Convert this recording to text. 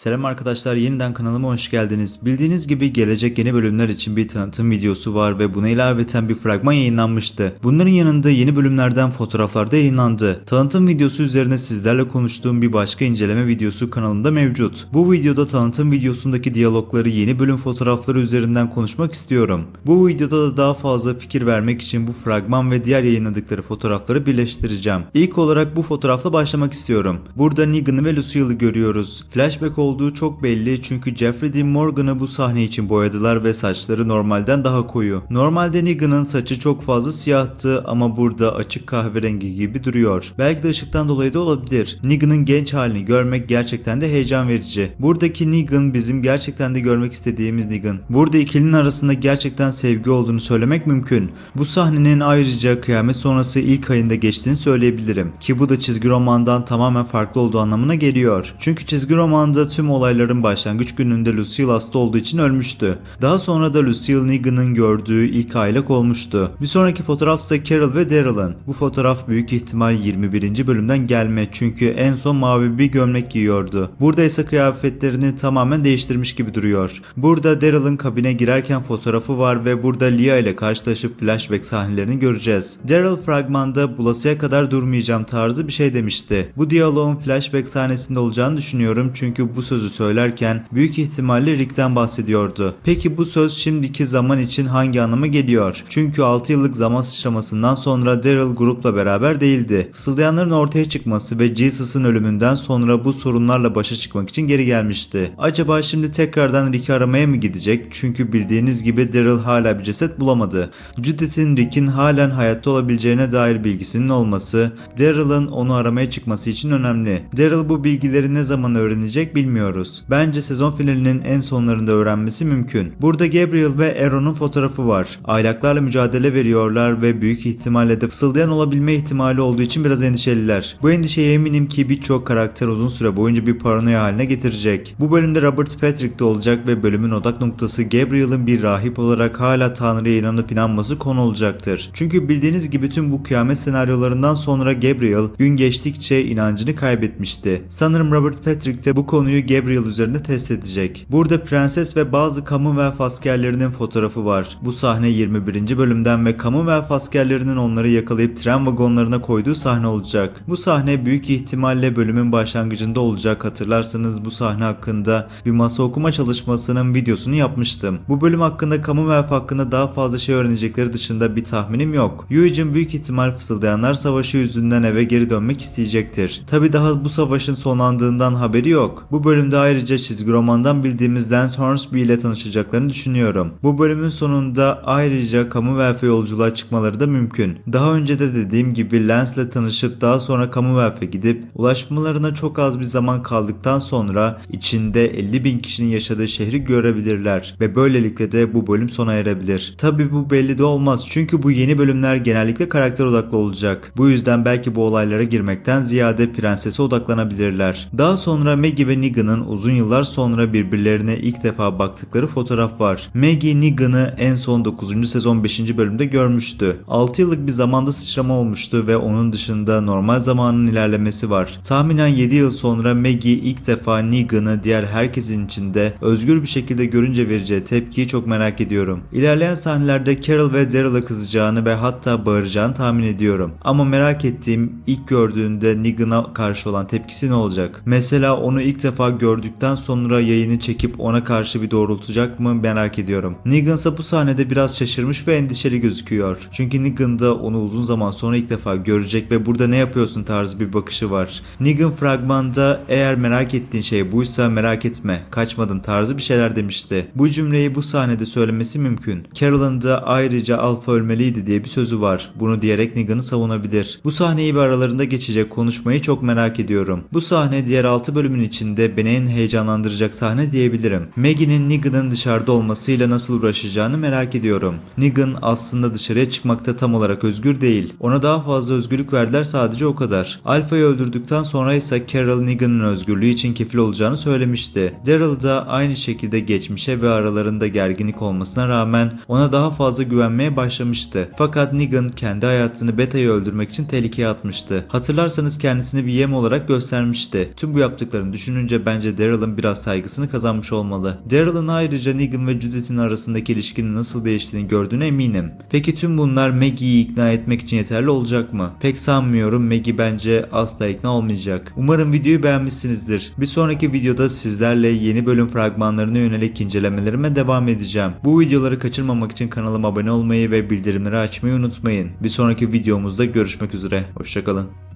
Selam arkadaşlar yeniden kanalıma hoş geldiniz. Bildiğiniz gibi gelecek yeni bölümler için bir tanıtım videosu var ve buna ilaveten bir fragman yayınlanmıştı. Bunların yanında yeni bölümlerden fotoğraflar da yayınlandı. Tanıtım videosu üzerine sizlerle konuştuğum bir başka inceleme videosu kanalımda mevcut. Bu videoda tanıtım videosundaki diyalogları yeni bölüm fotoğrafları üzerinden konuşmak istiyorum. Bu videoda da daha fazla fikir vermek için bu fragman ve diğer yayınladıkları fotoğrafları birleştireceğim. İlk olarak bu fotoğrafla başlamak istiyorum. Burada Negan'ı ve Lucille'ı görüyoruz. Flashback olduğu çok belli çünkü Jeffrey Dean Morgan'ı bu sahne için boyadılar ve saçları normalden daha koyu. Normalde Negan'ın saçı çok fazla siyahtı ama burada açık kahverengi gibi duruyor. Belki de ışıktan dolayı da olabilir. Negan'ın genç halini görmek gerçekten de heyecan verici. Buradaki Negan bizim gerçekten de görmek istediğimiz Negan. Burada ikilinin arasında gerçekten sevgi olduğunu söylemek mümkün. Bu sahnenin ayrıca kıyamet sonrası ilk ayında geçtiğini söyleyebilirim. Ki bu da çizgi romandan tamamen farklı olduğu anlamına geliyor. Çünkü çizgi romanda tüm olayların başlangıç gününde Lucille hasta olduğu için ölmüştü. Daha sonra da Lucille Negan'ın gördüğü ilk aylak olmuştu. Bir sonraki fotoğraf ise Carol ve Daryl'ın. Bu fotoğraf büyük ihtimal 21. bölümden gelme çünkü en son mavi bir gömlek giyiyordu. Burada ise kıyafetlerini tamamen değiştirmiş gibi duruyor. Burada Daryl'ın kabine girerken fotoğrafı var ve burada Lia ile karşılaşıp flashback sahnelerini göreceğiz. Daryl fragmanda bulasıya kadar durmayacağım tarzı bir şey demişti. Bu diyaloğun flashback sahnesinde olacağını düşünüyorum çünkü bu sözü söylerken büyük ihtimalle Rick'ten bahsediyordu. Peki bu söz şimdiki zaman için hangi anlama geliyor? Çünkü 6 yıllık zaman sıçramasından sonra Daryl grupla beraber değildi. Fısıldayanların ortaya çıkması ve Jesus'ın ölümünden sonra bu sorunlarla başa çıkmak için geri gelmişti. Acaba şimdi tekrardan Rick'i aramaya mı gidecek? Çünkü bildiğiniz gibi Daryl hala bir ceset bulamadı. Judith'in Rick'in halen hayatta olabileceğine dair bilgisinin olması, Daryl'ın onu aramaya çıkması için önemli. Daryl bu bilgileri ne zaman öğrenecek bilmiyoruz. Bence sezon finalinin en sonlarında öğrenmesi mümkün. Burada Gabriel ve Aaron'un fotoğrafı var. Aylaklarla mücadele veriyorlar ve büyük ihtimalle de fısıldayan olabilme ihtimali olduğu için biraz endişeliler. Bu endişeye eminim ki birçok karakter uzun süre boyunca bir paranoya haline getirecek. Bu bölümde Robert Patrick de olacak ve bölümün odak noktası Gabriel'ın bir rahip olarak hala Tanrı'ya inanıp inanması konu olacaktır. Çünkü bildiğiniz gibi tüm bu kıyamet senaryolarından sonra Gabriel gün geçtikçe inancını kaybetmişti. Sanırım Robert Patrick de bu konuyu Gabriel üzerinde test edecek. Burada prenses ve bazı Commonwealth askerlerinin fotoğrafı var. Bu sahne 21. bölümden ve Commonwealth askerlerinin onları yakalayıp tren vagonlarına koyduğu sahne olacak. Bu sahne büyük ihtimalle bölümün başlangıcında olacak. Hatırlarsanız bu sahne hakkında bir masa okuma çalışmasının videosunu yapmıştım. Bu bölüm hakkında Commonwealth hakkında daha fazla şey öğrenecekleri dışında bir tahminim yok. Eugene büyük ihtimal fısıldayanlar savaşı yüzünden eve geri dönmek isteyecektir. Tabi daha bu savaşın sonlandığından haberi yok. Bu bölümde ayrıca çizgi romandan bildiğimiz Lance Hornsby ile tanışacaklarını düşünüyorum. Bu bölümün sonunda ayrıca Commonwealth'e yolculuğa çıkmaları da mümkün. Daha önce de dediğim gibi Lance ile tanışıp daha sonra Commonwealth'e gidip ulaşmalarına çok az bir zaman kaldıktan sonra içinde 50 bin kişinin yaşadığı şehri görebilirler ve böylelikle de bu bölüm sona erebilir. Tabi bu belli de olmaz çünkü bu yeni bölümler genellikle karakter odaklı olacak. Bu yüzden belki bu olaylara girmekten ziyade prensese odaklanabilirler. Daha sonra Maggie ve Negan'ın uzun yıllar sonra birbirlerine ilk defa baktıkları fotoğraf var. Maggie Negan'ı en son 9. sezon 5. bölümde görmüştü. 6 yıllık bir zamanda sıçrama olmuştu ve onun dışında normal zamanın ilerlemesi var. Tahminen 7 yıl sonra Maggie ilk defa Negan'ı diğer herkesin içinde özgür bir şekilde görünce vereceği tepkiyi çok merak ediyorum. İlerleyen sahnelerde Carol ve Daryl'a kızacağını ve hatta bağıracağını tahmin ediyorum. Ama merak ettiğim ilk gördüğünde Negan'a karşı olan tepkisi ne olacak? Mesela onu ilk defa gördükten sonra yayını çekip ona karşı bir doğrultacak mı merak ediyorum. Negan ise bu sahnede biraz şaşırmış ve endişeli gözüküyor. Çünkü Negan da onu uzun zaman sonra ilk defa görecek ve burada ne yapıyorsun tarzı bir bakışı var. Negan fragmanda eğer merak ettiğin şey buysa merak etme kaçmadım tarzı bir şeyler demişti. Bu cümleyi bu sahnede söylemesi mümkün. Carol'ın da ayrıca Alpha ölmeliydi diye bir sözü var. Bunu diyerek Negan'ı savunabilir. Bu sahneyi bir aralarında geçecek konuşmayı çok merak ediyorum. Bu sahne diğer 6 bölümün içinde beni en heyecanlandıracak sahne diyebilirim. Maggie'nin Negan'ın dışarıda olmasıyla nasıl uğraşacağını merak ediyorum. Negan aslında dışarıya çıkmakta tam olarak özgür değil. Ona daha fazla özgürlük verdiler sadece o kadar. Alpha'yı öldürdükten sonra ise Carol Negan'ın özgürlüğü için kefil olacağını söylemişti. Daryl da aynı şekilde geçmişe ve aralarında gerginlik olmasına rağmen ona daha fazla güvenmeye başlamıştı. Fakat Negan kendi hayatını Beta'yı öldürmek için tehlikeye atmıştı. Hatırlarsanız kendisini bir yem olarak göstermişti. Tüm bu yaptıklarını düşününce ben bence Daryl'ın biraz saygısını kazanmış olmalı. Daryl'ın ayrıca Negan ve Judith'in arasındaki ilişkinin nasıl değiştiğini gördüğüne eminim. Peki tüm bunlar Maggie'yi ikna etmek için yeterli olacak mı? Pek sanmıyorum. Maggie bence asla ikna olmayacak. Umarım videoyu beğenmişsinizdir. Bir sonraki videoda sizlerle yeni bölüm fragmanlarına yönelik incelemelerime devam edeceğim. Bu videoları kaçırmamak için kanalıma abone olmayı ve bildirimleri açmayı unutmayın. Bir sonraki videomuzda görüşmek üzere. Hoşçakalın.